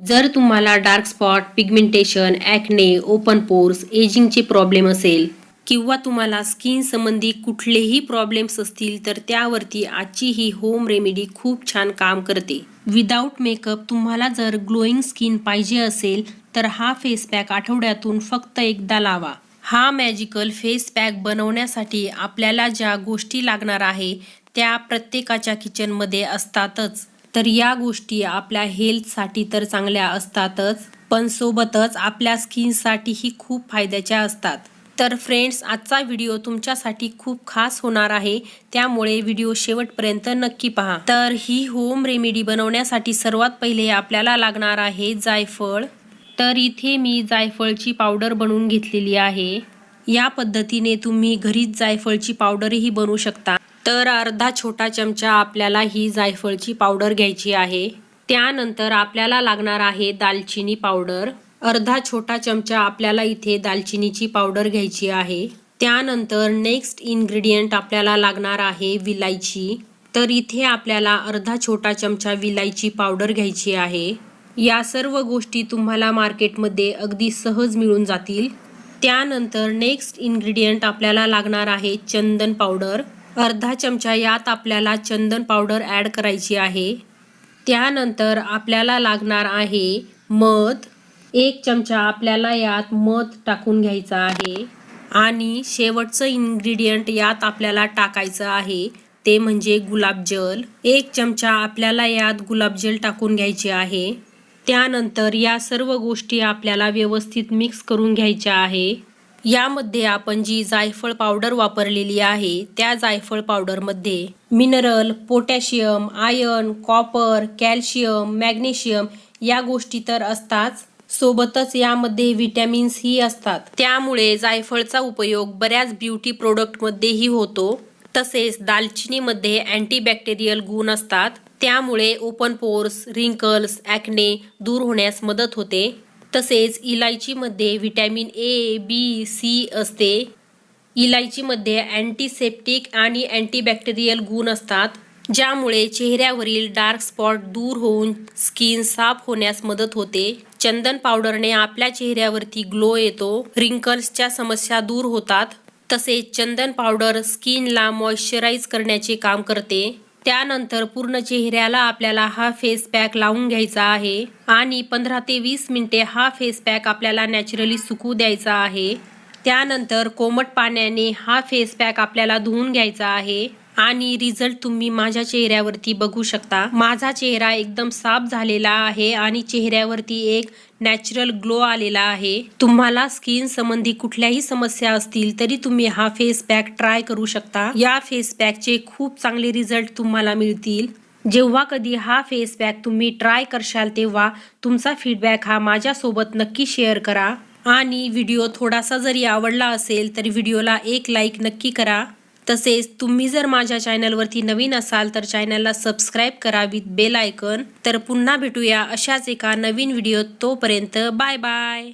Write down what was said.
जर तुम्हाला dark spot pigmentation acne open pores एजिंगचे problem असेल किंवा तुम्हाला स्किन संबंधी कुठलेही प्रॉब्लेम्स असतील तर त्यावरती आजची ही होम रेमेडी खूप छान काम करते. विदाऊट मेकअप तुम्हाला जर ग्लोईंग स्किन पाहिजे असेल तर हा फेस पॅक आठवड्यातून फक्त एकदा लावा. हा मॅजिकल फेस पॅक बनवण्यासाठी आपल्याला ज्या गोष्टी लागणार आहे त्या प्रत्येकाच्या किचनमध्ये असतातच. तर या गोष्टी आपल्या हेल्थसाठी तर चांगल्या असतातच पण सोबतच आपल्या स्किनसाठीही खूप फायद्याच्या असतात. तर फ्रेंड्स आजचा व्हिडिओ तुमच्यासाठी खूप खास होणार आहे. त्यामुळे व्हिडिओ शेवटपर्यंत नक्की पहा. तर ही होम रेमेडी बनवण्यासाठी सर्वात पहिले आपल्याला लागणार आहे जायफळ. तर इथे मी जायफळची पावडर बनवून घेतलेली आहे. या पद्धतीने तुम्ही घरीच जायफळची पावडरही बनवू शकता. तर अर्धा छोटा चमचा आपल्याला ही जायफळची पावडर घ्यायची आहे. त्यानंतर आपल्याला लागणार आहे दालचिनी पावडर. अर्धा छोटा चमचा आपल्याला इथे दालचिनीची पावडर घ्यायची आहे. त्यानंतर नेक्स्ट इन्ग्रेडियंट आपल्याला लागणार आहे विलायची. तर इथे आपल्याला अर्धा छोटा चमचा विलायची पावडर घ्यायची आहे. या सर्व गोष्टी तुम्हाला मार्केटमध्ये अगदी सहज मिळून जातील. त्यानंतर नेक्स्ट इन्ग्रेडियंट आपल्याला लागणार आहे चंदन पावडर. अर्धा चमचा यात आपल्याला चंदन पावडर ॲड करायची आहे. त्यानंतर आपल्याला लागणार आहे मध. एक चमचा आपल्याला यात मध टाकून घ्यायचा आहे आणि शेवटचं इन्ग्रेडियंट यात आपल्याला टाकायचं आहे ते म्हणजे गुलाबजल एक चमचा आपल्याला यात गुलाबजल टाकून घ्यायचे आहे. त्यानंतर या सर्व गोष्टी आपल्याला व्यवस्थित मिक्स करून घ्यायच्या आहे. यामध्ये आपण जी जायफळ पावडर वापरलेली आहे त्या जायफळ पावडरमध्ये mineral potassium iron copper calcium magnesium या गोष्टी तर असतात. सोबतच यामध्ये व्हिटॅमिन्स ही असतात. त्यामुळे जायफळचा उपयोग बऱ्याच ब्युटी प्रोडक्टमध्येही होतो. तसेच दालचिनीमध्ये अँटीबॅक्टेरियल गुण असतात. त्यामुळे ओपन पोर्स रिंकल्स ॲक्ने दूर होण्यास मदत होते. तसेच इलायचीमध्ये व्हिटॅमिन ए बी सी असते. इलायचीमध्ये अँटीसेप्टिक आणि अँटीबॅक्टेरियल गुण असतात ज्यामुळे चेहऱ्यावरील डार्क स्पॉट दूर होऊन स्किन साफ होण्यास मदत होते. चंदन पावडरने आपल्या चेहऱ्यावरती ग्लो येतो रिंकल्सच्या समस्या दूर होतात. तसेच चंदन पावडर स्किनला मॉइश्चराईज करण्याचे काम करते. त्यानंतर पूर्ण चेहऱ्याला आपल्याला हा फेस पॅक लावून घ्यायचा आहे. आणि पंधरा ते वीस मिनिटे हा फेस पॅक आपल्याला नॅचरली सुकू द्यायचा आहे. त्यानंतर कोमट पाण्याने हा फेस पॅक आपल्याला धुवून घ्यायचा आहे. आणि रिझल्ट तुम्ही माझ्या चेहऱ्यावरती बघू शकता. माझा चेहरा एकदम साफ झालेला आहे आणि चेहऱ्यावरती एक नॅचरल ग्लो आलेला आहे. तुम्हाला स्किन संबंधी कुठल्याही समस्या असतील तरी तुम्ही हा फेस पॅक ट्राय करू शकता. या फेस पॅकचे खूप चांगले रिझल्ट तुम्हाला मिळतील. जेव्हा कधी हा फेस पॅक तुम्ही ट्राय करशाल तेव्हा तुमचा फीडबॅक हा माझ्यासोबत नक्की शेअर करा. आणि व्हिडिओ थोडासा जरी आवडला असेल तर व्हिडिओला एक लाईक नक्की करा. तसेच तुम्ही जर माझ्या चॅनलवरती नवीन असाल तर चॅनलला सबस्क्राईब करा विथ बेल आयकन. तर पुन्हा भेटूया अशाच एका नवीन व्हिडिओ तोपर्यंत बाय बाय.